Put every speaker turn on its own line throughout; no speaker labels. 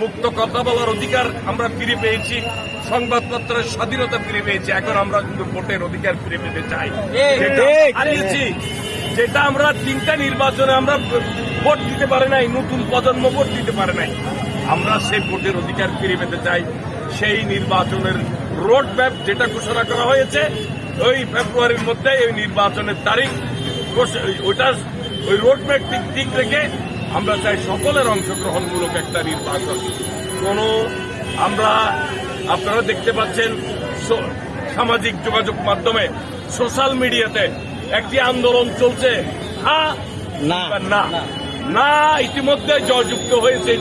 মুক্ত কথা বলার অধিকার আমরা ফিরে পেয়েছি সংবাদপত্রের স্বাধীনতা ফিরে পেয়েছি এখন আমরা কিন্তু ভোটের অধিকার ফিরে পেতে চাই। যেটা হারিয়েছি যেটা আমরা তিনটা নির্বাচনে আমরা ভোট দিতে পারে নাই নতুন প্রজন্ম ভোট দিতে পারে নাই। আমরা সেই ভোটের অধিকার ফিরে পেতে চাই সেই নির্বাচনের রোড ম্যাপ যেটা ঘোষণা করা হয়েছে ওই ফেব্রুয়ারির মধ্যে এই নির্বাচনের তারিখ ওইটা ওই রোড ম্যাপ ঠিক ঠিক রেখে আমরা চাই সকলের অংশগ্রহণমূলক একটা নির্বাচন। কোন আমরা আপনারা দেখতে পাচ্ছেন সামাজিক যোগাযোগ মাধ্যমে সোশ্যাল মিডিয়াতে একটি আন্দোলন চলছে। হ্যাঁ?
না।
না। না ইতিমধ্যে জয়যুক্ত হয়েছে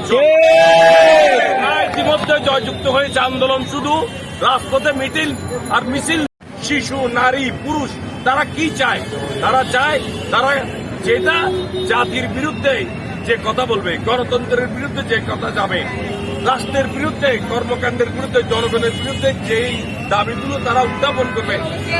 না ইতিমধ্যে জয়যুক্ত হয়েছে আন্দোলন শুধু রাজপথে মিটিল আর মিছিল শিশু নারী পুরুষ তারা কি চায়? তারা চায়, তারা যেটা জাতির বিরুদ্ধে যে কথা বলবে, গণতন্ত্রের বিরুদ্ধে যে কথা যাবে, রাষ্ট্রের বিরুদ্ধে, কর্মকাণ্ডের বিরুদ্ধে, জনগণের বিরুদ্ধে যেই দাবিগুলো তারা উত্থাপন করবে,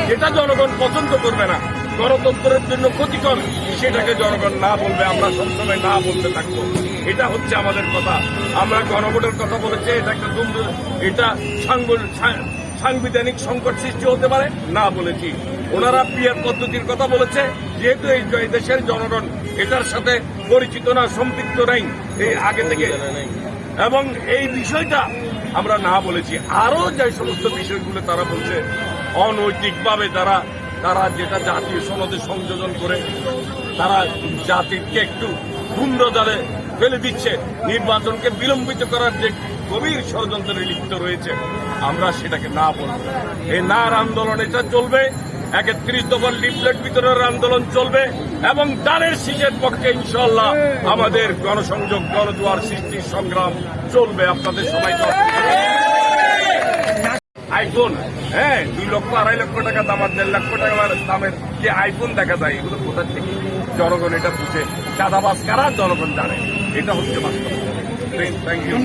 যেটা জনগণ পছন্দ করবে না, গণতন্ত্রের জন্য ক্ষতিকর, সেটাকে জনগণ না বলবে, আমরা সবসময় না বলতে থাকব। এটা হচ্ছে আমাদের কথা। আমরা গণভোটের কথা বলেছি, এটা একটা এটা সাংগ- সা- সাংবিধানিক সংকট সৃষ্টি হতে পারে? না বলেছি। ওনারা পিয়ার পদ্ধতির কথা বলেছে যেহেতু এই দেশের জনগণ এটার সাথে পরিচিত না সম্পৃক্ত নাই এই আগে থেকে। এবং এই বিষয়টা আমরা না বলেছি। আরও যে সমস্ত বিষয়গুলো তারা বলছে অনৈতিকভাবে তারা তারা যেটা জাতীয় সনদে সংযোজন করে তারা জাতিকে একটু গুন্ডজালে ফেলে দিচ্ছে। নির্বাচনকে বিলম্বিত করার যে গভীর ষড়যন্ত্রে লিপ্ত রয়েছে। আমরা সেটাকে না বলব। এই নার আন্দোলন এটা চলবে। একত্রিশ দফার লিফলেট বিতরণের আন্দোলন চলবে এবং ডানের শীষের পক্ষে ইনশাল্লাহ আমাদের গণসংযোগ গণদুয়ার সৃষ্টির সংগ্রাম চলবে। আপনাদের সবাই আইফোন হ্যাঁ দুই লক্ষ, আড়াই লক্ষ টাকা দাম আর দেড় লক্ষ টাকা দামের যে আইফোন দেখা যায়, এগুলো কোথা থেকে? জনগণ এটা বুঝে। চাঁদাবাজ কারা? জনগণ জানে। এটা হচ্ছে বাস্তব। Thank you